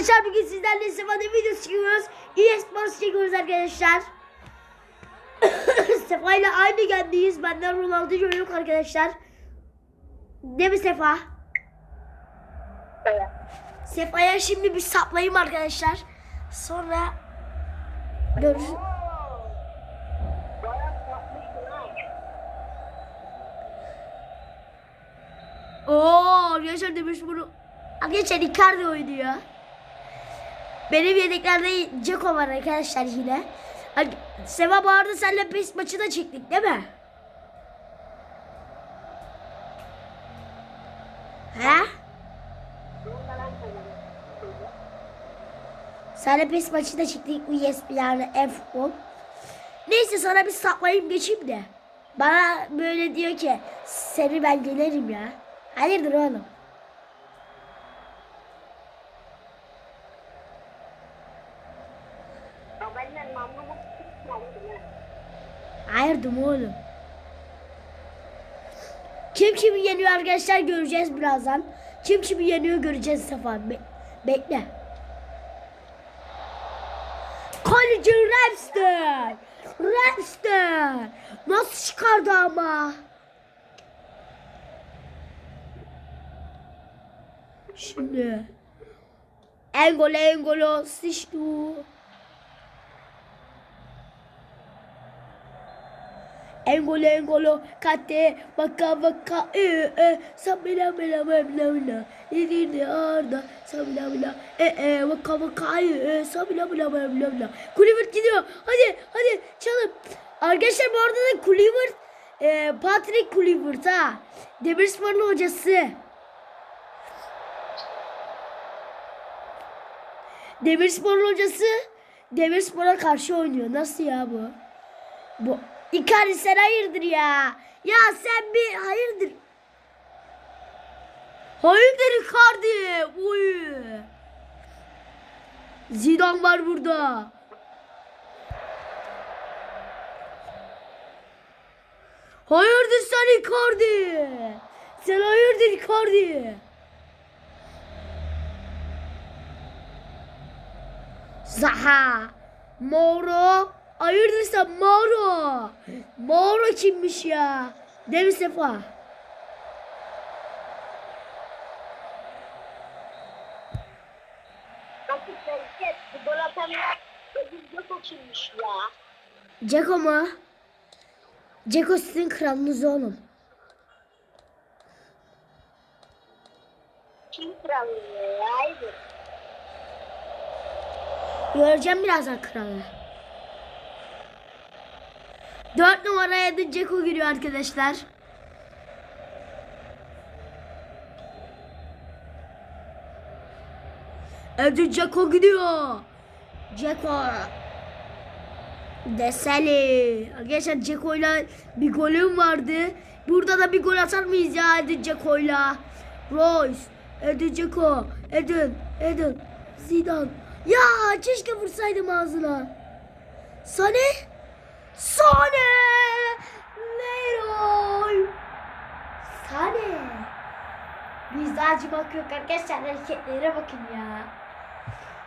Arkadaşlar bugün sizlerle Sefa'da video çekiyoruz. E-Sports çekiyoruz arkadaşlar. Sefa ile aynı gendeyiz. Benden Ronaldinho yok arkadaşlar. Değil mi Sefa? Evet. Sefa'ya şimdi bir saplayayım arkadaşlar. Sonra görüşürüz. Oo, arkadaşlar demiş bunu. Arkadaşlar Icardi oynuyor. Benim yedeklerde Ceko var arkadaşlar yine. Seva bu arada seninle PES maçı da çektik değil mi? He? Seninle PES maçı da çektik. UES yani e-futbol. Neyse sana bir saplayayım geçeyim de. Bana böyle diyor ki seni ben gelirim ya. Hayırdır oğlum? Ya benden memnun musun? Hayırdır oğlum? Kim kimi yeniyor arkadaşlar göreceğiz birazdan. Kim kimi yeniyor göreceğiz Sefa. Be- bekle. Kaleci Ramsden. Ramsden. Nasıl çıkardı ama? Şimdi. Engolo Engolo sıçtı. Engolo engolo kate vaka vaka e e sabila bila bila bila Didi de arda sabila bila e e vaka vaka e e sabila bila bila bila Kulübür gidiyor. Hadi hadi çalın. Arkadaşlar bu arada da Kulübür e, Patrick Kulübür ha. Demirspor'un hocası. Demirspor'un hocası Demirspor'a karşı oynuyor. Nasıl ya bu? Bu Icardi sen hayırdır ya? Ya sen bir hayırdır? Hayırdır Icardi? Uy. Zidane var burada. Hayırdır sen Icardi? Sen hayırdır Icardi? Zaha. Moro. Hayırdır sen Moro? Moro kimmiş ya? Mi Sefa? Ceko mu? Ceko sizin kralınız oğlum. Kim krallığı ya? Haydi. Göreceğim birazdan kralı. Dört numaraya da Ceko giriyor arkadaşlar. Edin Ceko gidiyor. Ceko. Deseli. Arkadaşlar Ceko'yla bir golüm vardı. Burada da bir gol atar mıyız ya Edin Ceko'yla? Royce. Edin Ceko. Edin. Edin. Zidane. Ya keşke vursaydım ağzına. Sane. Sane. Leroy. Sane. Bizde acımak yok arkadaşlar. Hareketlere bakın ya.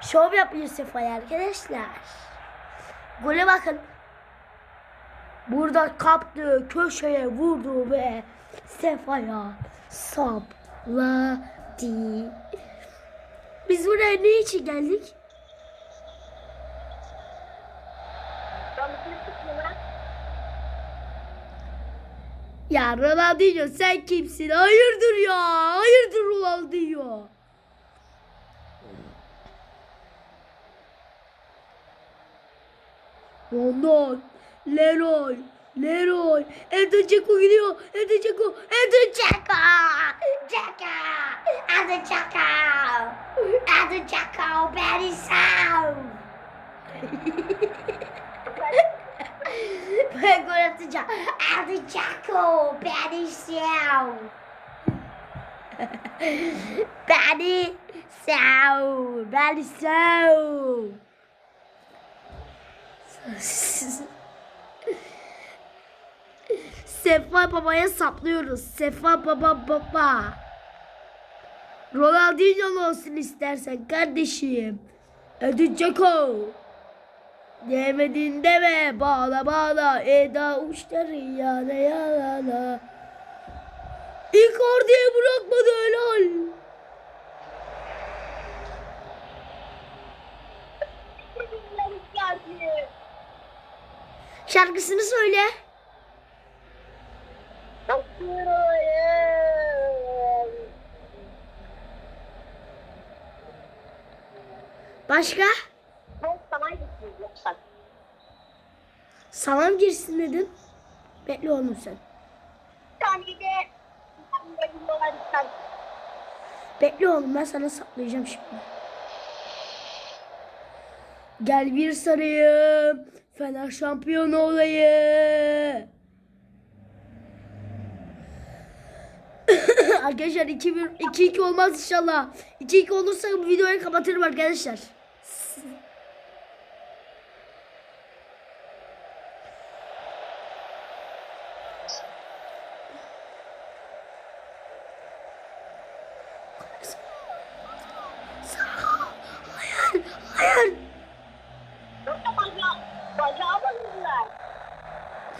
Şov yapıyor Sefa'ya arkadaşlar. Gole bakın. Burada kaptı, köşeye vurdu ve Sefa'ya sapladı. Biz buraya ne için geldik? Ben bir tutmuyorum. Ya Ronaldinho sen kimsin? Hayırdır ya? Hayırdır Ronaldinho? Ronald, Leroy, Leroy, Edin Dzeko gidiyor. Edin Dzeko, Edin Dzeko, Dzeko, Edin Dzeko, Edin Dzeko, beni sav. Gol atacağım. Dzeko, beni sav. Beni sav, beni sav. Sefa babaya saplıyoruz. Sefa baba baba. Ronaldinho olsun istersen kardeşim. Edin Dzeko. Demedin deme bağla bağla Eda uçları yana yana. İlk orduya bırakmadı helal. Şarkısını söyle. Başka? Ben sana gittim yoksa. Salam girsin dedim. Bekle oğlum sen. Tane de bir. Bekle oğlum ben sana saplayacağım şimdi. Gel bir sarayım. Fener şampiyon olayı. arkadaşlar 2-1 2-2 olmaz inşallah. 2-2 olursa bu videoyu kapatırım arkadaşlar.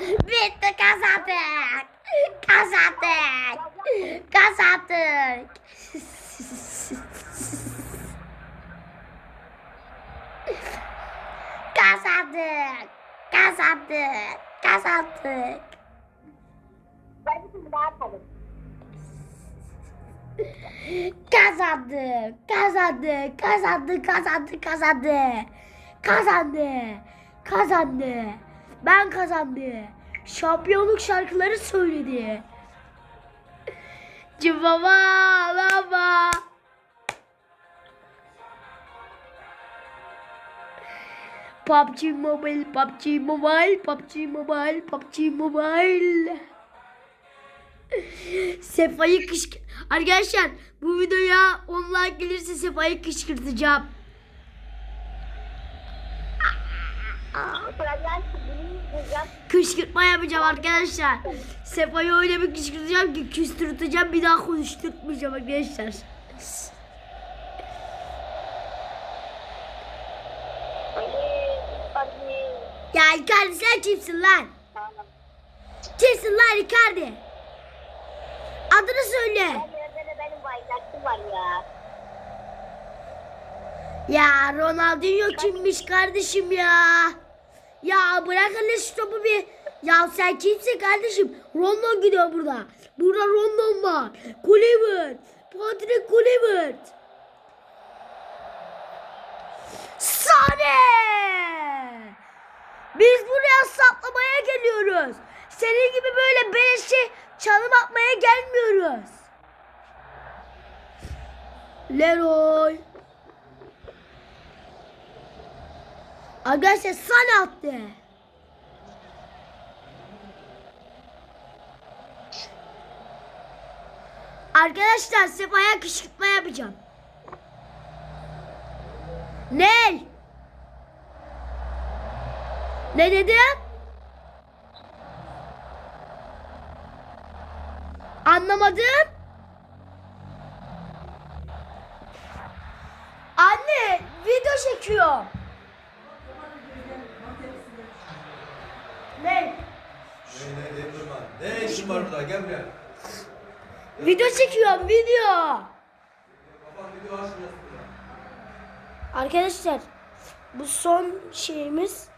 Bitti kazandık. Kazandık. Kazandık. Kazandık. Kazandık. Kazandık. Kazandık. Kazandık. Kazandık. Kazandık. Kazandı. Kazandı. Kazandı. Ben kazandı. Şampiyonluk şarkıları söyledi. Cıbaba lava. PUBG Mobile, PUBG Mobile, PUBG Mobile, PUBG Mobile. Sefa'yı kışk... Arkadaşlar bu videoya 10 like gelirse Sefa'yı kışkırtacağım. Kışkırtma yapacağım arkadaşlar. Sefa'yı öyle bir kışkırtacağım ki küstürteceğim bir daha konuşturtmayacağım arkadaşlar. Ya Icardi sen kimsin lan? Kimsin lan Icardi? Adını söyle. Ya Ronaldinho kimmiş kardeşim ya? Şu topu bir. Ya sen kimsin kardeşim? Rondon gidiyor burada. Burada Rondon var. Kluivert. Patrick Kluivert. Sane! Biz buraya saplamaya geliyoruz. Senin gibi böyle beleşe çalım atmaya gelmiyoruz. Leroy. Arkadaşlar sana attı. Arkadaşlar Sefa'ya kışkırtma yapacağım. Ne? Ne dedim? Anlamadım. Anne video çekiyor. Ne? Ne ne ne durma. Ne işin var burada? Gel buraya. Video çekiyorum video. Arkadaşlar bu son şeyimiz.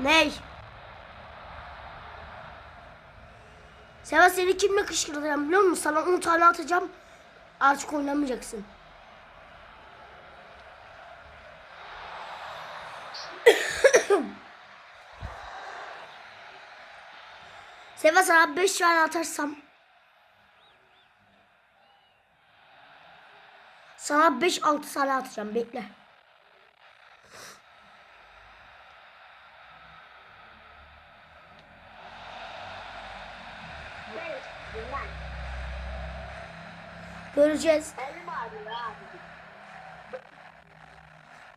Ney? Seva seni kimle kışkırtacağım biliyor musun? Sana 10 tane atacağım. Artık oynamayacaksın. Seva sana 5 tane atarsam sana 5-6 tane atacağım bekle. Göreceğiz. Elim ağrıyor abi.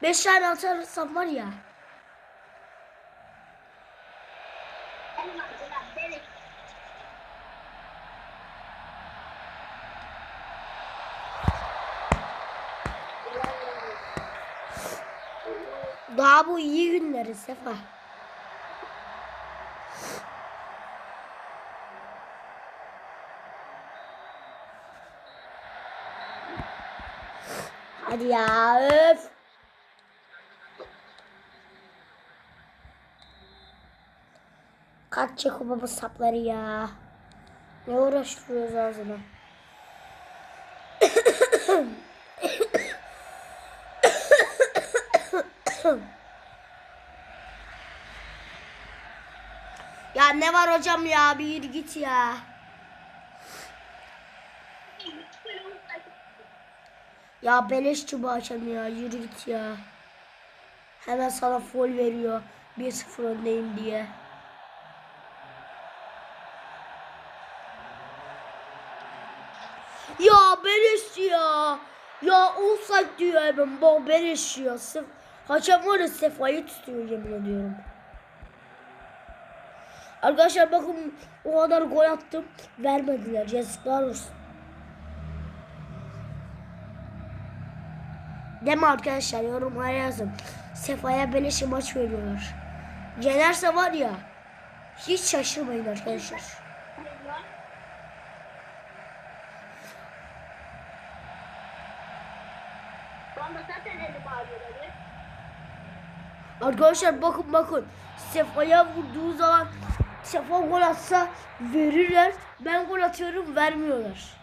5 tane atarsam var ya. Benim adım benim. Daha bu iyi günleri Sefa. Hadi ya öf. Kaç Jacoba bu sapları ya. Ne uğraştırıyoruz ağzına. Ya ne var hocam ya bir git ya. Ya beleş çubuğu açalım ya yürü git ya. Hemen sana foul veriyor. 1-0 öndeyim diye. Ya beleş ya. Offside diyor hemen. Bak beleş ya. Sef Haçam var ya Sefa'yı tutuyor yemin ediyorum. Arkadaşlar bakın o kadar gol attım. Vermediler. Yazıklar olsun. Mi arkadaşlar? Yorumlara yazın. Sefa'ya beleşe maç veriyorlar. Yenerse var ya hiç şaşırmayın arkadaşlar. Arkadaşlar bakın bakın. Sefa'ya vurduğu zaman Sefa gol atsa verirler. Ben gol atıyorum vermiyorlar.